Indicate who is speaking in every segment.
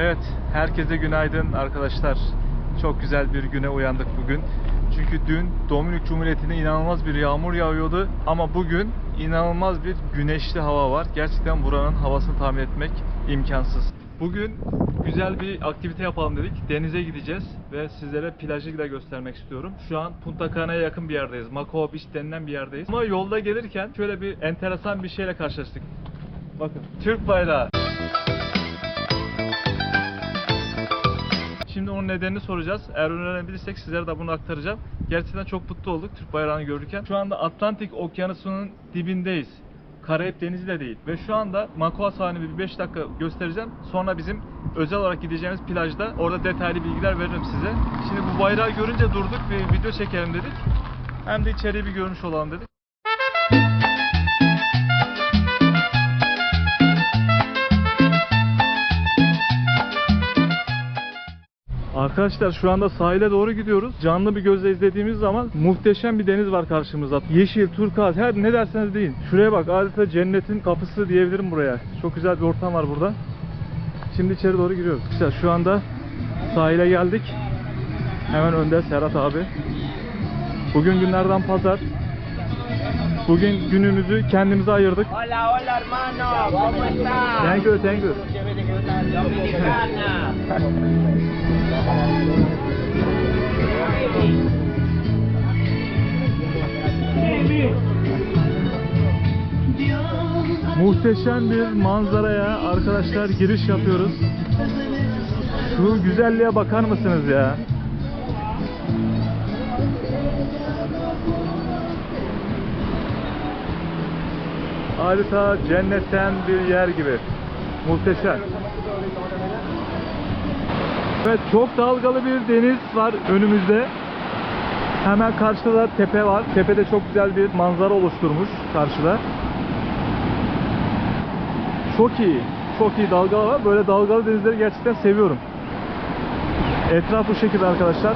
Speaker 1: Evet, herkese günaydın arkadaşlar. Çok güzel bir güne uyandık bugün. Çünkü dün Dominik Cumhuriyeti'nde inanılmaz bir yağmur yağıyordu ama bugün inanılmaz bir güneşli hava var. Gerçekten buranın havasını tahmin etmek imkansız. Bugün güzel bir aktivite yapalım dedik. Denize gideceğiz ve sizlere plajı da göstermek istiyorum. Şu an Punta Cana'ya yakın bir yerdeyiz. Macao Beach denilen bir yerdeyiz. Ama yolda gelirken şöyle bir enteresan bir şeyle karşılaştık. Bakın Türk bayrağı. Şimdi onun nedenini soracağız. Eğer öğrenebilirsek sizlere de bunu aktaracağım. Gerçekten çok mutlu olduk Türk bayrağını görürken. Şu anda Atlantik Okyanusu'nun dibindeyiz. Karayip Denizi de değil. Ve şu anda Makua sahilini bir 5 dakika göstereceğim. Sonra bizim özel olarak gideceğimiz plajda orada detaylı bilgiler veririm size. Şimdi bu bayrağı görünce durduk bir video çekelim dedik. Hem de içeriği bir görmüş olalım dedik. Arkadaşlar şu anda sahile doğru gidiyoruz. Canlı bir gözle izlediğimiz zaman muhteşem bir deniz var karşımızda. Yeşil, turkuaz, her ne derseniz deyin. Şuraya bak adeta cennetin kapısı diyebilirim buraya. Çok güzel bir ortam var burada. Şimdi içeri doğru giriyoruz. İşte şu anda sahile geldik. Hemen önde Serhat abi. Bugün günlerden pazar. Bugün günümüzü kendimize ayırdık.
Speaker 2: Hola, hola hermano.
Speaker 1: Thank you, thank you.
Speaker 2: Dominicana.
Speaker 1: Muhteşem bir manzaraya arkadaşlar giriş yapıyoruz. Şu güzelliğe bakar mısınız ya? Adeta cennetten bir yer gibi. Muhteşem. Evet çok dalgalı bir deniz var önümüzde. Hemen karşıda da tepe var. Tepede çok güzel bir manzara oluşturmuş karşıda. Çok iyi. Çok iyi dalgalar var. Böyle dalgalı denizleri gerçekten seviyorum. Etraf bu şekilde arkadaşlar.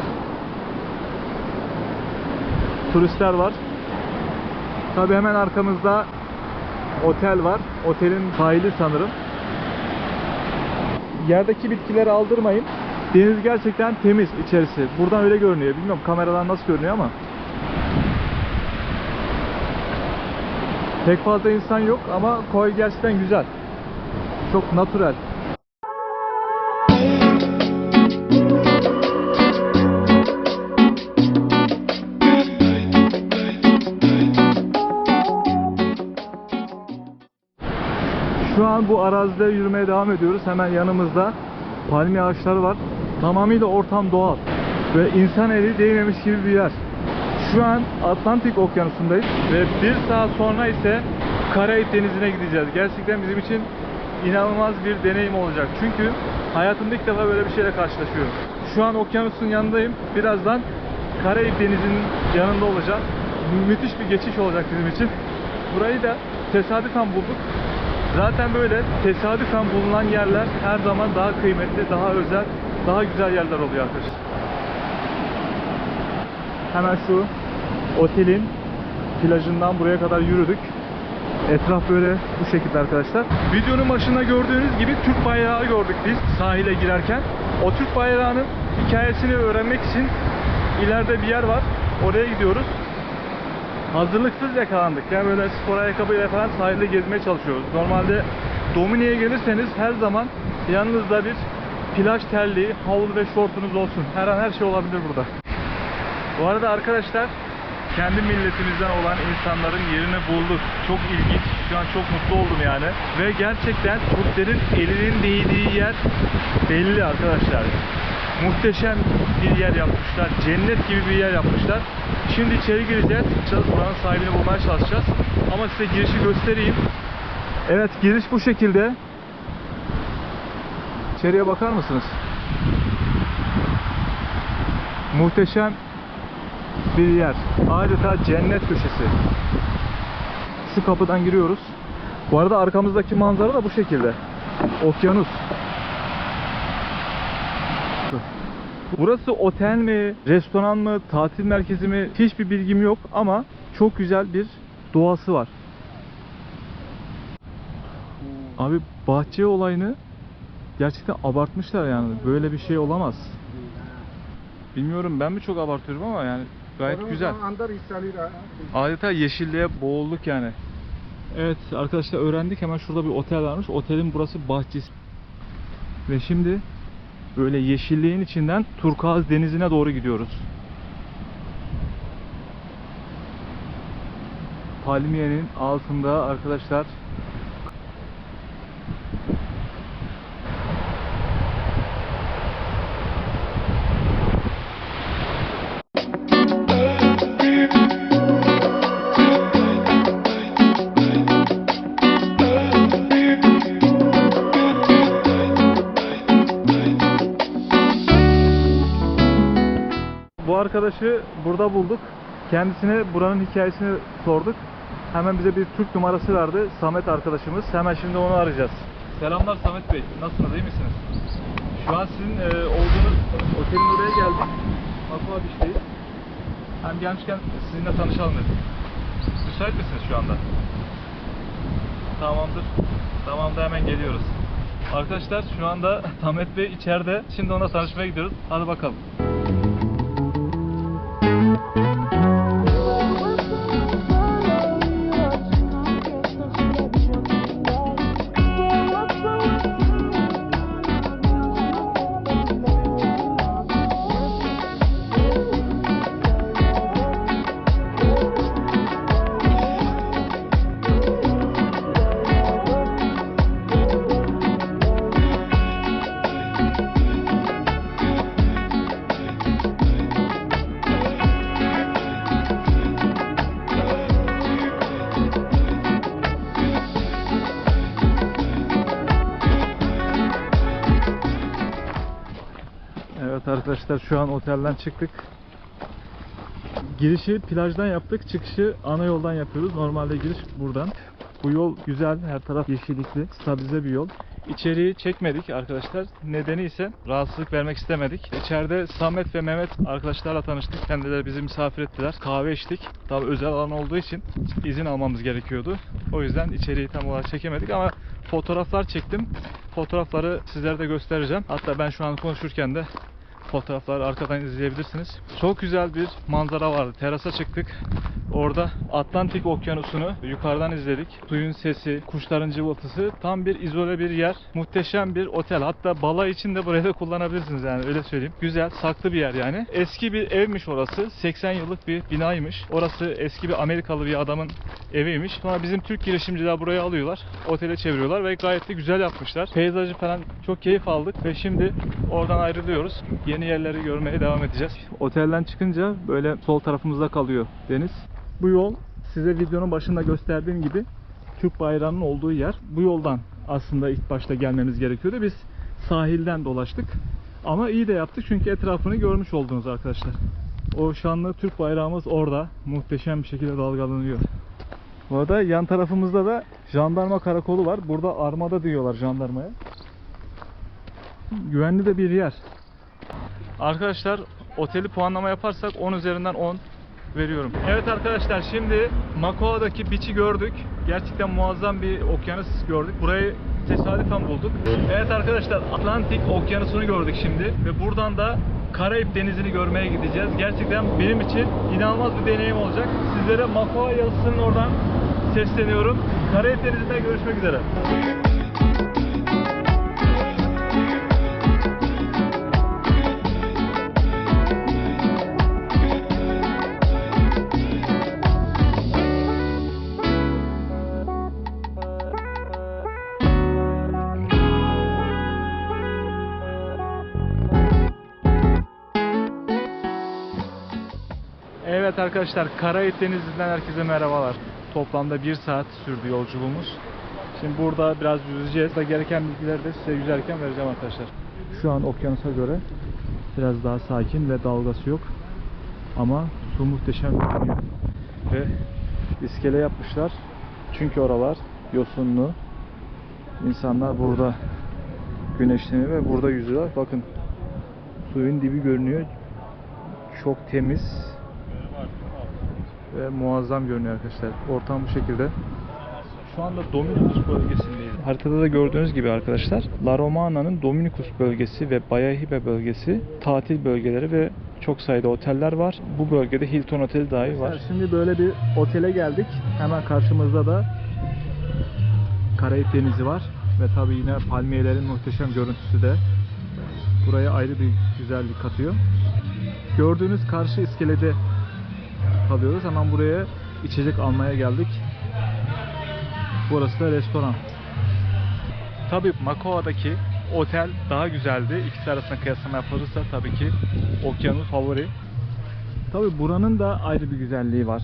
Speaker 1: Turistler var. Tabi hemen arkamızda otel var. Otelin sahili sanırım. Yerdeki bitkileri aldırmayın. Deniz gerçekten temiz içerisi. Buradan öyle görünüyor. Bilmiyorum kameradan nasıl görünüyor ama. Pek fazla insan yok ama koy gerçekten güzel. Çok natürel. Şu an bu arazide yürümeye devam ediyoruz. Hemen yanımızda palmiye ağaçları var. Tamamıyla ortam doğal ve insan eli değmemiş gibi bir yer. Şu an Atlantik Okyanusu'ndayız ve bir saat sonra ise Karayip Denizi'ne gideceğiz. Gerçekten bizim için inanılmaz bir deneyim olacak. Çünkü hayatımda ilk defa böyle bir şeyle karşılaşıyorum. Şu an okyanusun yanındayım. Birazdan Karayip Denizi'nin yanında olacağım. Müthiş bir geçiş olacak bizim için. Burayı da tesadüfen bulduk. Zaten böyle tesadüfen bulunan yerler her zaman daha kıymetli, daha özel, daha güzel yerler oluyor arkadaşlar. Hemen şu otelin plajından buraya kadar yürüdük. Etraf böyle bu şekilde arkadaşlar. Videonun başında gördüğünüz gibi Türk bayrağı gördük biz sahile girerken. O Türk bayrağının hikayesini öğrenmek için ileride bir yer var. Oraya gidiyoruz. Hazırlıksız yakalandık. Yani böyle spor ayakkabıyla falan sahilde gezmeye çalışıyoruz. Normalde Dominik'e gelirseniz her zaman yanınızda bir plaj terliği, havlu ve şortunuz olsun. Her an her şey olabilir burada. Bu arada arkadaşlar kendi milletimizden olan insanların yerini bulduk. Çok ilginç. Şu an çok mutlu oldum yani. Ve gerçekten Türklerin elinin değdiği yer belli arkadaşlar. Muhteşem bir yer yapmışlar. Cennet gibi bir yer yapmışlar. Şimdi içeri gireceğiz. Buranın sahibini bulmaya çalışacağız. Ama size girişi göstereyim. Evet giriş bu şekilde. İçeriye bakar mısınız? Muhteşem bir yer. Adeta cennet köşesi. Şu kapıdan giriyoruz. Bu arada arkamızdaki manzara da bu şekilde. Okyanus. Burası otel mi, restoran mı, tatil merkezi mi hiçbir bilgim yok ama çok güzel bir doğası var. Abi bahçe olayını gerçekten abartmışlar yani. Böyle bir şey olamaz. Bilmiyorum ben mi çok abartıyorum ama yani gayet güzel. Adeta yeşilliğe boğulduk yani. Evet arkadaşlar öğrendik hemen şurada bir otel varmış. Otelin burası bahçesi. Ve şimdi böyle yeşilliğin içinden Turkuaz denizine doğru gidiyoruz. Palmiyenin altında arkadaşlar arkadaşı burada bulduk. Kendisine buranın hikayesini sorduk. Hemen bize bir Türk numarası verdi. Samet arkadaşımız. Hemen şimdi onu arayacağız. Selamlar Samet Bey. Nasılsınız? iyi misiniz? Şu an sizin e, olduğunuz otelin oraya geldik. Aqua Beach'teyiz. Hem gelmişken sizinle tanışalım dedik. Müsait misiniz şu anda? Tamamdır. Tamamdır hemen geliyoruz. Arkadaşlar şu anda Samet Bey içeride. Şimdi ona tanışmaya gidiyoruz. Hadi bakalım. Arkadaşlar şu an otelden çıktık. Girişi plajdan yaptık, çıkışı ana yoldan yapıyoruz. Normalde giriş buradan. Bu yol güzel, her taraf yeşillikli, stabilize bir yol. İçeriği çekmedik arkadaşlar. Nedeni ise rahatsızlık vermek istemedik. İçeride Samet ve Mehmet arkadaşlarla tanıştık. Kendileri bizi misafir ettiler. Kahve içtik. Tabi özel alan olduğu için izin almamız gerekiyordu. O yüzden içeriği tam olarak çekemedik ama fotoğraflar çektim. Fotoğrafları sizlere de göstereceğim. Hatta ben şu an konuşurken de fotoğrafları arkadan izleyebilirsiniz. Çok güzel bir manzara vardı. Terasa çıktık. Orada Atlantik Okyanusu'nu yukarıdan izledik. Suyun sesi, kuşların cıvıltısı tam bir izole bir yer. Muhteşem bir otel. Hatta bala için de burayı da kullanabilirsiniz yani öyle söyleyeyim. Güzel, saklı bir yer yani. Eski bir evmiş orası. 80 yıllık bir binaymış. Orası eski bir Amerikalı bir adamın eviymiş. Sonra bizim Türk girişimciler burayı alıyorlar. Otele çeviriyorlar ve gayet de güzel yapmışlar. Peyzajı falan çok keyif aldık ve şimdi oradan ayrılıyoruz. Yeni yerleri görmeye devam edeceğiz. Otelden çıkınca böyle sol tarafımızda kalıyor deniz. Bu yol size videonun başında gösterdiğim gibi Türk bayrağının olduğu yer. Bu yoldan aslında ilk başta gelmemiz gerekiyordu. Biz sahilden dolaştık. Ama iyi de yaptık çünkü etrafını görmüş oldunuz arkadaşlar. O şanlı Türk bayrağımız orada muhteşem bir şekilde dalgalanıyor. Bu arada yan tarafımızda da jandarma karakolu var. Burada armada diyorlar jandarmaya. Güvenli de bir yer. Arkadaşlar oteli puanlama yaparsak 10 üzerinden 10 veriyorum. Evet arkadaşlar şimdi Makoa'daki beach'i gördük. Gerçekten muazzam bir okyanus gördük. Burayı tesadüfen bulduk. Evet arkadaşlar Atlantik okyanusunu gördük şimdi ve buradan da Karayip denizini görmeye gideceğiz. Gerçekten benim için inanılmaz bir deneyim olacak. Sizlere Makoa yazısının oradan sesleniyorum. Karayip denizinde görüşmek üzere. Arkadaşlar Karayip Denizi'nden herkese merhabalar. Toplamda bir saat sürdü yolculuğumuz. Şimdi burada biraz yüzeceğiz. Da gereken bilgileri de size yüzerken vereceğim arkadaşlar. Şu an okyanusa göre biraz daha sakin ve dalgası yok. Ama su muhteşem görünüyor. Ve iskele yapmışlar. Çünkü oralar yosunlu. İnsanlar burada güneşleniyor ve burada yüzüyorlar. Bakın suyun dibi görünüyor. Çok temiz ve muazzam görünüyor arkadaşlar. Ortam bu şekilde. Şu anda Dominikos bölgesindeyiz. haritada da gördüğünüz gibi arkadaşlar La Romana'nın Dominicus bölgesi ve Bayahibe bölgesi tatil bölgeleri ve çok sayıda oteller var. Bu bölgede Hilton Oteli dahi var. Şimdi böyle bir otele geldik. Hemen karşımızda da Karayip Denizi var ve tabii yine palmiyelerin muhteşem görüntüsü de buraya ayrı bir güzellik katıyor. Gördüğünüz karşı iskelede kalıyoruz. Hemen buraya içecek almaya geldik. Burası da restoran. Tabii Makoa'daki otel daha güzeldi. İkisi arasında kıyaslama yapılırsa tabii ki Okyanus favori. Tabii buranın da ayrı bir güzelliği var.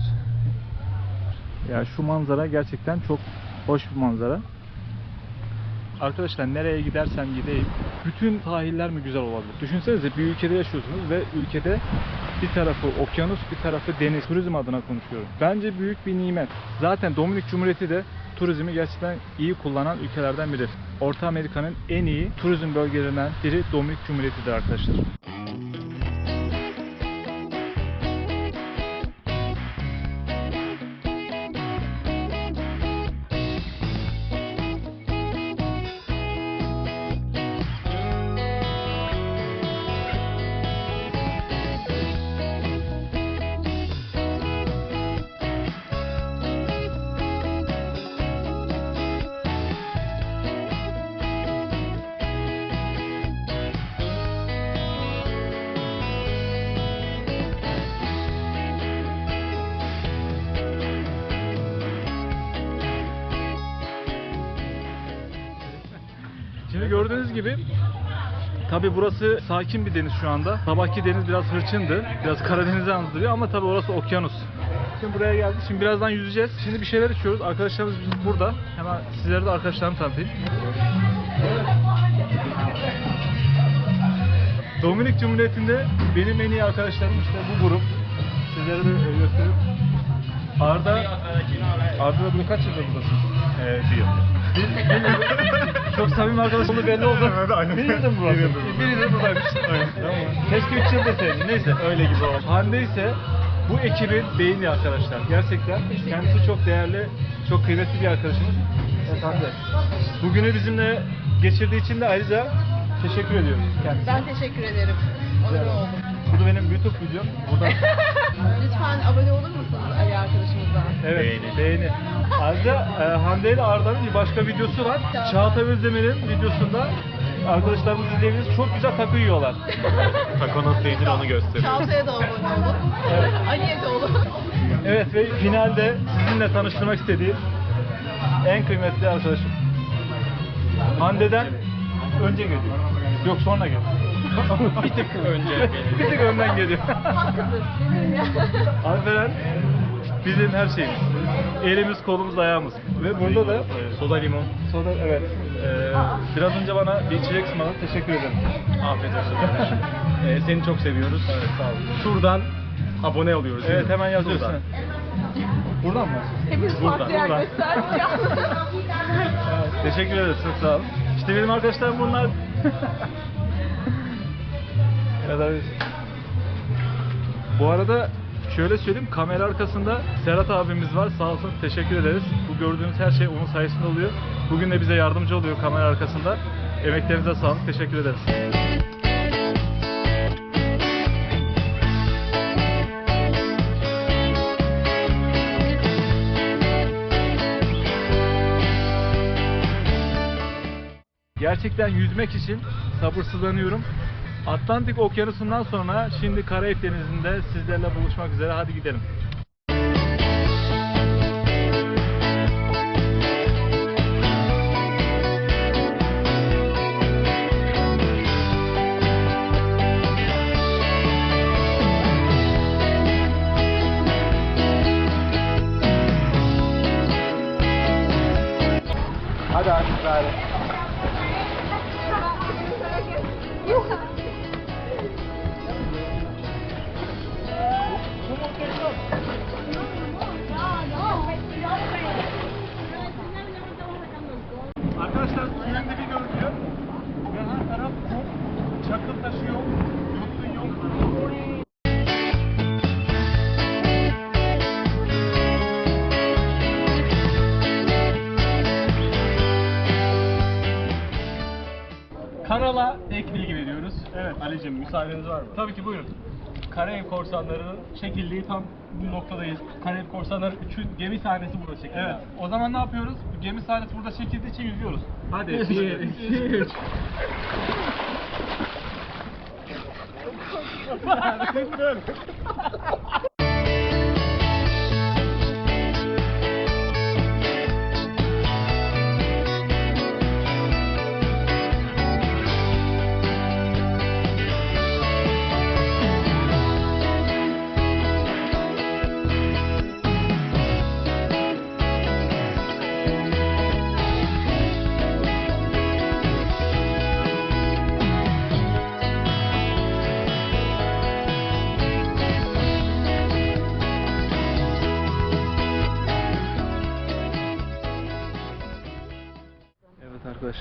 Speaker 1: Ya şu manzara gerçekten çok hoş bir manzara. Arkadaşlar nereye gidersem gideyim bütün sahiller mi güzel olabilir? Düşünsenize bir ülkede yaşıyorsunuz ve ülkede bir tarafı okyanus bir tarafı deniz. Turizm adına konuşuyorum. Bence büyük bir nimet. Zaten Dominik Cumhuriyeti de turizmi gerçekten iyi kullanan ülkelerden biri. Orta Amerika'nın en iyi turizm bölgelerinden biri Dominik Cumhuriyeti'dir arkadaşlar. Şimdi gördüğünüz gibi Tabi burası sakin bir deniz şu anda. Sabahki deniz biraz hırçındı. Biraz Karadeniz'i andırıyor ama tabi orası okyanus. Şimdi buraya geldik. Şimdi birazdan yüzeceğiz. Şimdi bir şeyler içiyoruz. Arkadaşlarımız burada. Hemen sizlere de arkadaşlarımı tanıtayım. Dominik Cumhuriyeti'nde benim en iyi arkadaşlarım işte bu grup. Sizlere de e, göstereyim. Arda, Arda kaç yıldır buradasın?
Speaker 3: Ee, bir yıl.
Speaker 1: Bir, bir yıl. Çok samimi arkadaş oldu belli oldu.
Speaker 3: Evet, aynen.
Speaker 1: Yıldır burası.
Speaker 3: Bir yıldır
Speaker 1: buradaymış.
Speaker 3: Aynen.
Speaker 1: Keşke üç yıl deseydin. Neyse.
Speaker 3: Öyle gibi oldu.
Speaker 1: Hande ise bu ekibin beyni arkadaşlar. Gerçekten kendisi çok değerli, çok kıymetli bir arkadaşımız. Evet Hande. Bugünü bizimle geçirdiği için de ayrıca teşekkür ediyoruz kendisine.
Speaker 4: Ben teşekkür ederim. Onur oldum.
Speaker 1: Bu da benim YouTube videom. Burada
Speaker 4: Lütfen abone olur musunuz Ali arkadaşımıza?
Speaker 1: Evet, beğeni. beğeni. Ayrıca e, Hande ile Arda'nın bir başka videosu var.
Speaker 4: Tamam.
Speaker 1: Çağatay Özdemir'in videosunda arkadaşlarımız izleyebiliriz. Çok güzel takı yiyorlar.
Speaker 3: Taco nasıl yenir onu gösteriyor.
Speaker 4: Çağatay'a da abone olun.
Speaker 1: Evet.
Speaker 4: Ali'ye de olun.
Speaker 1: Evet ve finalde sizinle tanıştırmak istediğim en kıymetli arkadaşım. Hande'den önce geliyor. Yok sonra geliyor. bir tık önce Bir tık önden geliyor. Alperen bizim her şeyimiz. Elimiz, kolumuz, ayağımız. Ve burada da
Speaker 3: Soda limon.
Speaker 1: soda evet. Ee, biraz önce bana bir içecek ısmarladın. Teşekkür ederim.
Speaker 3: Afiyet olsun kardeşim. Ee, seni çok seviyoruz.
Speaker 1: Evet, sağ olun.
Speaker 3: Şuradan abone oluyoruz. değil
Speaker 1: Evet
Speaker 3: mi?
Speaker 1: hemen yazıyorsun. Buradan mı?
Speaker 4: Hepimiz
Speaker 3: Buradan,
Speaker 1: buradan. teşekkür ederiz. Çok sağ olun. İşte benim arkadaşlarım bunlar. Bu arada şöyle söyleyeyim kamera arkasında Serhat abimiz var sağ olsun teşekkür ederiz. Bu gördüğünüz her şey onun sayesinde oluyor. Bugün de bize yardımcı oluyor kamera arkasında. Emeklerinize sağlık teşekkür ederiz. Gerçekten yüzmek için sabırsızlanıyorum. Atlantik Okyanusu'ndan sonra şimdi Karayip Denizi'nde sizlerle buluşmak üzere. Hadi gidelim. Hadi artık.
Speaker 3: Kanala ek bilgi veriyoruz. Evet Ali'cim müsaadeniz var mı? Tabii ki buyurun. Karayip Korsanları'nın çekildiği tam bu noktadayız. Karayip Korsanları 3'ün gemi sahnesi burada çekildi. Evet. O zaman ne yapıyoruz? Gemi sahnesi burada çekildiği için yüzüyoruz. Hadi 1, 2, 3.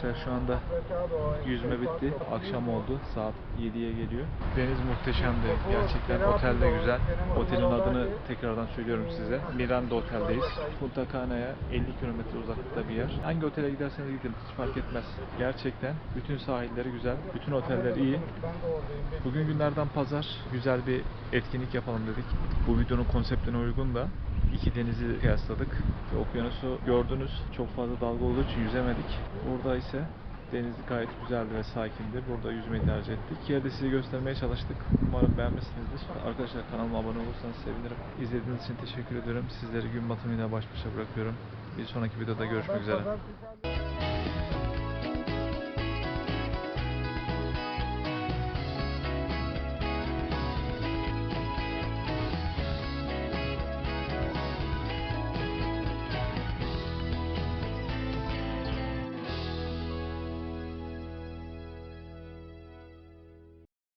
Speaker 1: arkadaşlar şu anda yüzme bitti. Akşam oldu. Saat 7'ye geliyor. Deniz muhteşemdi. Gerçekten otel de güzel. Otelin adını tekrardan söylüyorum size. Miranda Otel'deyiz. Punta Cana'ya 50 kilometre uzaklıkta bir yer. Hangi otele giderseniz gidin hiç fark etmez. Gerçekten bütün sahilleri güzel. Bütün oteller iyi. Bugün günlerden pazar. Güzel bir etkinlik yapalım dedik. Bu videonun konseptine uygun da iki denizi kıyasladık. Okyanusu gördünüz. Çok fazla dalga olduğu için yüzemedik. Burada ise deniz gayet güzeldi ve sakindi. Burada yüzmeyi tercih ettik. Yerde size göstermeye çalıştık. Umarım beğenmişsinizdir. Arkadaşlar kanalıma abone olursanız sevinirim. İzlediğiniz için teşekkür ederim. Sizleri gün batımıyla baş başa bırakıyorum. Bir sonraki videoda görüşmek üzere.